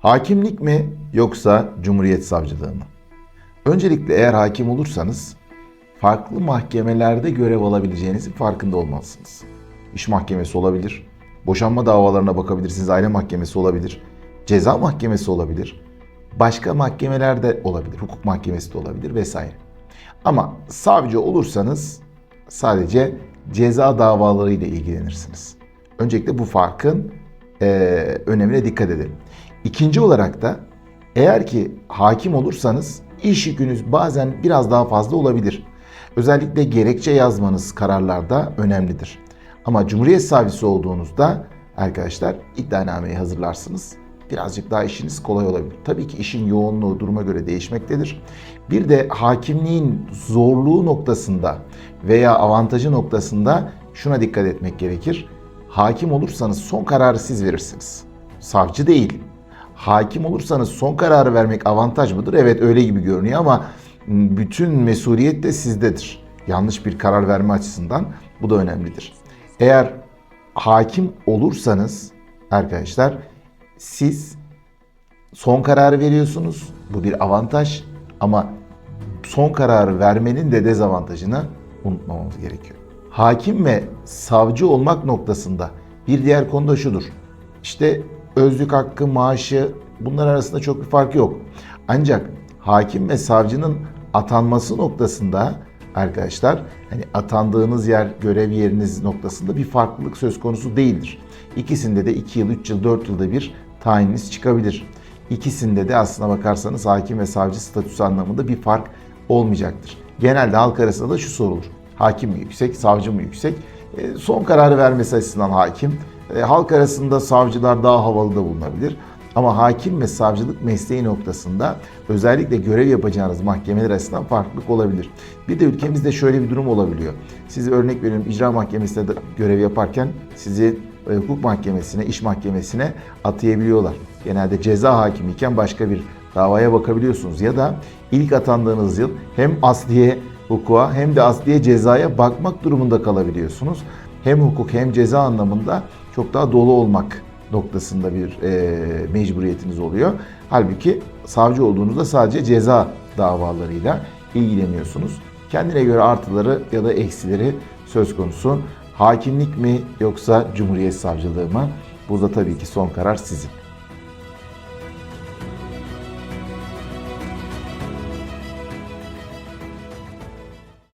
Hakimlik mi yoksa Cumhuriyet Savcılığı mı? Öncelikle eğer hakim olursanız farklı mahkemelerde görev alabileceğinizin farkında olmalısınız. İş mahkemesi olabilir, boşanma davalarına bakabilirsiniz, aile mahkemesi olabilir, ceza mahkemesi olabilir, başka mahkemelerde olabilir, hukuk mahkemesi de olabilir vesaire. Ama savcı olursanız sadece ceza davalarıyla ilgilenirsiniz. Öncelikle bu farkın eee, önemine dikkat edelim. İkinci olarak da eğer ki hakim olursanız iş yükünüz bazen biraz daha fazla olabilir. Özellikle gerekçe yazmanız kararlarda önemlidir. Ama Cumhuriyet Savcısı olduğunuzda arkadaşlar iddianameyi hazırlarsınız. Birazcık daha işiniz kolay olabilir. Tabii ki işin yoğunluğu duruma göre değişmektedir. Bir de hakimliğin zorluğu noktasında veya avantajı noktasında şuna dikkat etmek gerekir. Hakim olursanız son kararı siz verirsiniz. Savcı değil. Hakim olursanız son kararı vermek avantaj mıdır? Evet öyle gibi görünüyor ama bütün mesuliyet de sizdedir. Yanlış bir karar verme açısından bu da önemlidir. Eğer hakim olursanız arkadaşlar siz son kararı veriyorsunuz. Bu bir avantaj ama son kararı vermenin de dezavantajını unutmamamız gerekiyor. Hakim ve savcı olmak noktasında bir diğer konu da şudur. İşte özlük hakkı, maaşı bunlar arasında çok bir fark yok. Ancak hakim ve savcının atanması noktasında arkadaşlar hani atandığınız yer, görev yeriniz noktasında bir farklılık söz konusu değildir. İkisinde de 2 yıl, 3 yıl, 4 yılda bir tayininiz çıkabilir. İkisinde de aslına bakarsanız hakim ve savcı statüsü anlamında bir fark olmayacaktır. Genelde halk arasında da şu sorulur. Hakim mi yüksek, savcı mı yüksek? E, son kararı vermesi açısından hakim. E, halk arasında savcılar daha havalı da bulunabilir. Ama hakim ve savcılık mesleği noktasında özellikle görev yapacağınız mahkemeler arasından farklılık olabilir. Bir de ülkemizde şöyle bir durum olabiliyor. Siz örnek veriyorum icra mahkemesinde de görev yaparken sizi e, hukuk mahkemesine, iş mahkemesine atayabiliyorlar. Genelde ceza hakimiyken başka bir davaya bakabiliyorsunuz ya da ilk atandığınız yıl hem asliye hukuka hem de asliye cezaya bakmak durumunda kalabiliyorsunuz. Hem hukuk hem ceza anlamında çok daha dolu olmak noktasında bir e, mecburiyetiniz oluyor. Halbuki savcı olduğunuzda sadece ceza davalarıyla ilgileniyorsunuz. Kendine göre artıları ya da eksileri söz konusu. Hakimlik mi yoksa Cumhuriyet Savcılığı mı? Burada tabii ki son karar sizin.